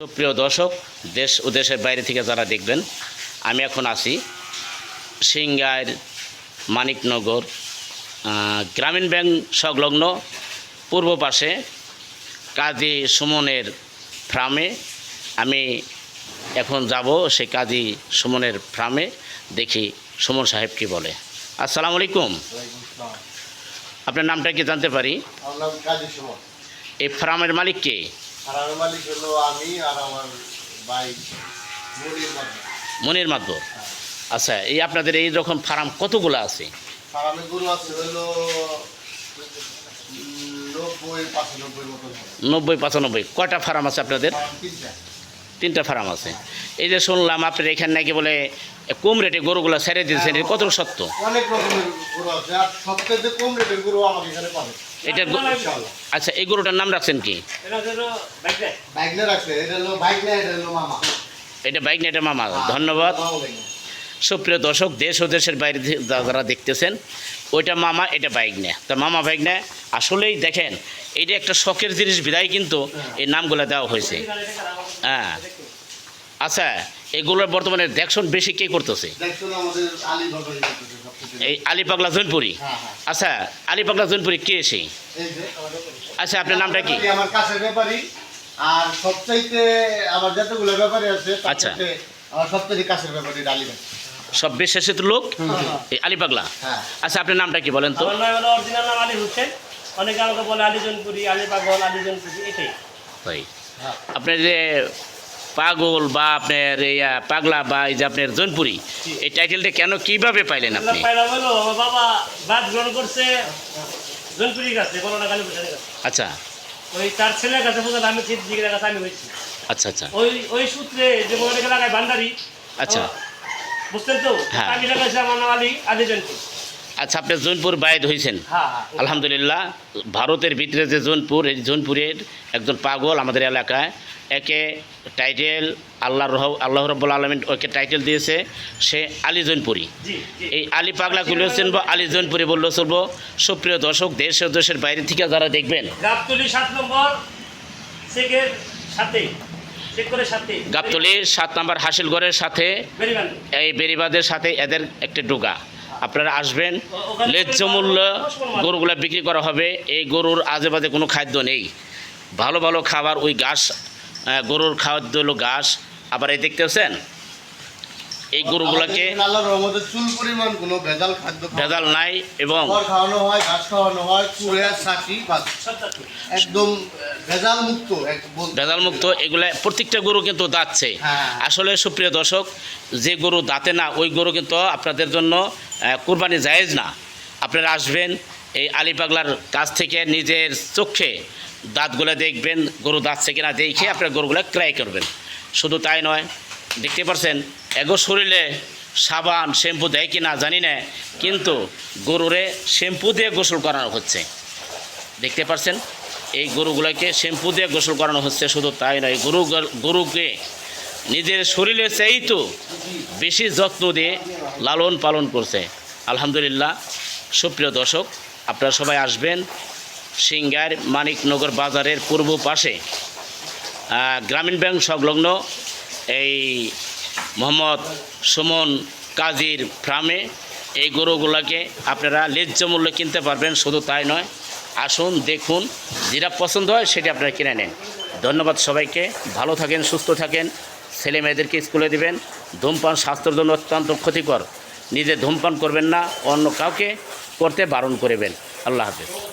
প্রিয় দর্শক দেশ ও দেশের বাইরে থেকে যারা দেখবেন আমি এখন আছি সিংগাইর মানিকনগর গ্রামীণ ব্যাংক সংলগ্ন পূর্ব পাশে কাজী সুমনের ফার্মে। আমি এখন যাব সে কাজী সুমনের ফার্মে দেখি সুমন সাহেব কি বলে। আসসালামু আলাইকুম। আপনার নামটা কি জানতে পারি? এই ফার্মের মালিক কে? আর মালিক হলো আমি আর আমার ভাই মুড়ির মাধ্যমে মনির মাধ্যম আচ্ছা এই আপনাদের এই রকম ফার্ম কতগুলো আছে? ফার্মে গরু আছে হলো নব্বই পাঁচানব্বই কয়টা ফার্ম আছে আপনাদের? তিনটা ফার্ম আছে। এই যে শুনলাম আপনার এখানে নাকি বলে কম রেটে গরুগুলো ছেড়ে দিয়েছেন এটা কত সত্য? অনেক রকমের গরু আছে আর সবথেকে কম রেটের গরু আমার এখানে পাবে। এটা আচ্ছা এই গরুটার নাম রাখছেন কি? বাইক না রাখছে এটা বাইক না এটা মামা। নেটের মামা। ধন্যবাদ। সুপ্রিয় দর্শক দেশ ও দেশের বাইরে যারা দেখতেছেন ওইটা মামা এটা বাইক নেয় তা মামা বাইক নেয় আসলেই দেখেন এটা একটা শখের জিনিস বিদায় কিন্তু এই নামগুলো দেওয়া হয়েছে। হ্যাঁ। আচ্ছা এগুলোর বর্তমানে দেখশন বেশি কে করতেছে? দেখছ না আমাদের আলী বাবাই করতেছে সবচেয়ে এই আলী পাগলা জৈনপুরি? হ্যাঁ হ্যাঁ। আচ্ছা আলী পাগলা জৈনপুরি কে এসে এই যে আমাদের আচ্ছা আপনার নামটা কি? আমার কাছের ব্যাপারী। আর সবচাইতে আমার যতগুলো ব্যাপারী আছে আচ্ছা। আমার সবচাইতে কাছের ব্যাপারী ডালিবেন সব বিশ্বাসিত লোক? এই আলী পাগলা? হ্যাঁ। আচ্ছা আপনার নামটা কি বলেন তো? আমার নাম হলো অরিজিনাল নাম আলী হোসেন। অনেকে আমাকে বলে আলী জনপুরি আলী পাগল আলী জনপুরি এটাই। ভাই হ্যাঁ। আপনার যে পাগল বা আপনার এই পাগলা বা এই যে আপনার জৈনপুরি। এই টাইটেলটা কেন কীভাবে পাইলেন আপনি? বাবা বাদ গ্রহণ করছে জনপুরির কাছে আচ্ছা। ওই তার ছেলের কাছে আমি সিদ্দিকের কাছে আমি হয়েছি। আচ্ছা আচ্ছা। ওই ওই সূত্রে যে মনে লাগায় ভান্ডারি আচ্ছা। বুঝতেন তো? হ্যাঁ। আমি লাগাইছি আমার নাম আলী আলী জনপুর। আচ্ছা আপনি জৈনপুর বাইদ হয়েছেন হ্যাঁ হ্যাঁ আলহামদুলিল্লাহ ভারতের ভিতরে যে জৌনপুর এই জৌনপুরের একজন পাগল আমাদের এলাকায় একে টাইটেল আল্লাহ রহ আল্লাহ রব্বুল আলমিন ওকে টাইটেল দিয়েছে সে আলী জৈনপুরি। এই আলী পাগলা গুলিও চিনবো আলী জৈনপুরি বললেও চলবো সুপ্রিয় দর্শক দেশ ও দেশের বাইরে থেকে যারা দেখবেন গাবতলি সাথে সাত নম্বর হাসিলগড়ের সাথে এই বেরিবাদের সাথে এদের একটি ডোগা। আপনারা আসবেন। ন্যায্য মূল্য গরুগুলো বিক্রি করা হবে। এই গরুর আজেবাজে কোনো খাদ্য নেই। ভালো ভালো খাবার ওই ঘাস গরুর খাদ্য হলো ঘাস। আবার এই দেখতেছেন এই গরুগুলোকে ভেজাল নাই এবং খাওয়ানো হয় ঘাস খাওয়ানো হয় একদম ভেজাল মুক্ত ভেজাল মুক্ত এগুলা প্রত্যেকটা গরু কিন্তু দাঁতছে। হ্যাঁ। আসলে সুপ্রিয় দর্শক যে গরু দাঁতে না ওই গরু কিন্তু আপনাদের জন্য কুরবানি জায়েজ না। আপনারা আসবেন, এই আলী পাগলার কাছ থেকে নিজের চোখে দাঁতগুলো দেখবেন, গরু দাঁতছে কিনা দেখে আপনার গরুগুলো ক্রয় করবেন। শুধু তাই নয়, দেখতে পাচ্ছেন এগো শরীরে সাবান, শ্যাম্পু দেয় কি না জানি না, কিন্তু গরুরে শ্যাম্পু দিয়ে গোসল করানো হচ্ছে। দেখতে পাচ্ছেন এই গরুগুলোকে শ্যাম্পু দিয়ে গোসল করানো হচ্ছে, শুধু তাই নয় গরু গরুকে নিজের শরীরে চাইতো বেশি যত্ন দিয়ে লালন পালন করছে। আলহামদুলিল্লাহ, সুপ্রিয় দর্শক, আপনারা সবাই আসবেন সিঙ্গার মানিকনগর বাজারের পূর্ব পাশে। গ্রামীণ ব্যাংক সংলগ্ন এই মোহাম্মদ সুমন কাজীর ফার্মে এই গরুগুলোকে আপনারা ন্যায্য মূল্যে কিনতে পারবেন, শুধু তাই নয়, আসুন, দেখুন, যেটা পছন্দ হয় সেটা আপনারা কিনে নেন। ধন্যবাদ সবাইকে, ভালো থাকেন, সুস্থ থাকেন। ছেলে মেয়েদেরকে স্কুলে দেবেন। ধূমপান স্বাস্থ্যের জন্য অত্যন্ত ক্ষতিকর। নিজে ধূমপান করবেন না, অন্য কাউকে করতে বারণ করবেন। আল্লাহ হাফেজ।